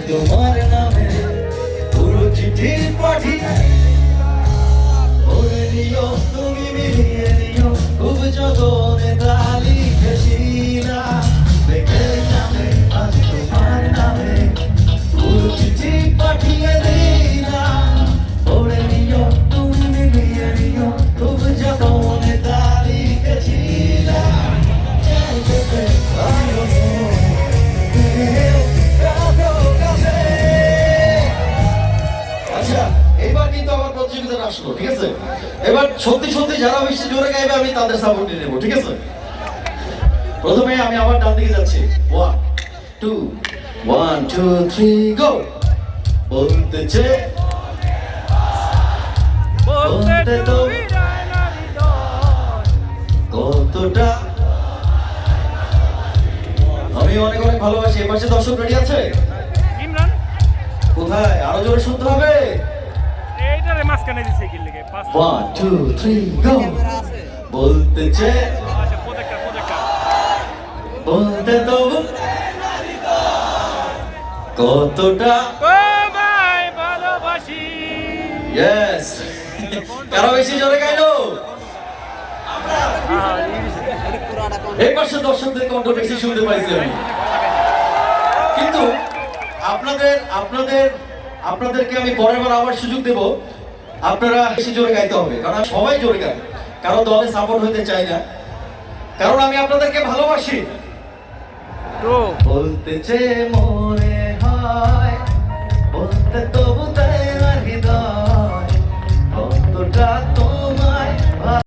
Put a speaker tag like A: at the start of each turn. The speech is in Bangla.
A: তোমার নামে পুরো চিঠি পাঠিয়ে এবার সত্যি সত্যি যারা বেশি জোরে গাইবে আমি তাদের সাপোর্ট নিয়ে নেব ঠিক আছে? প্রথমে আমি আবার ডান দিকে যাচ্ছি। One two one two three go
B: বলতে তো বিরায় না
A: কতটা আমি অনেক অনেক ভালোবাসি। এ পাশে দর্শক রেডি আছে? কোথায়? আরও জোরে শুনতে হবে।
B: এইটারে মাঝখানে দিছে কি লিগে? পাঁচ
A: ওয়ান টু থ্রি গো বলতেছে
B: আচ্ছা প্রত্যেকটা প্রত্যেকটা
A: বলতে তবু কতটা
B: তোমায় ভালোবাসি।
A: ইয়েস কারও বেশি জোরে গাইলো? এই পাশে দর্শকদের কণ্ঠ বেশি শুনতে পাইছি আমি। কিন্তু আপনাদের আপনাদের আপনাদেরকে আমি পরের বার আবার সুযোগ দেব। আপনারা বেশি জোরে গাইতে হবে কারণ সবাই জোরে গাই। কারও দলে সাপোর্ট হইতে চাই না। কারণ আমি আপনাদেরকে ভালোবাসি।
B: বলতে
A: চেয়ে মনে হয় বলতে তবু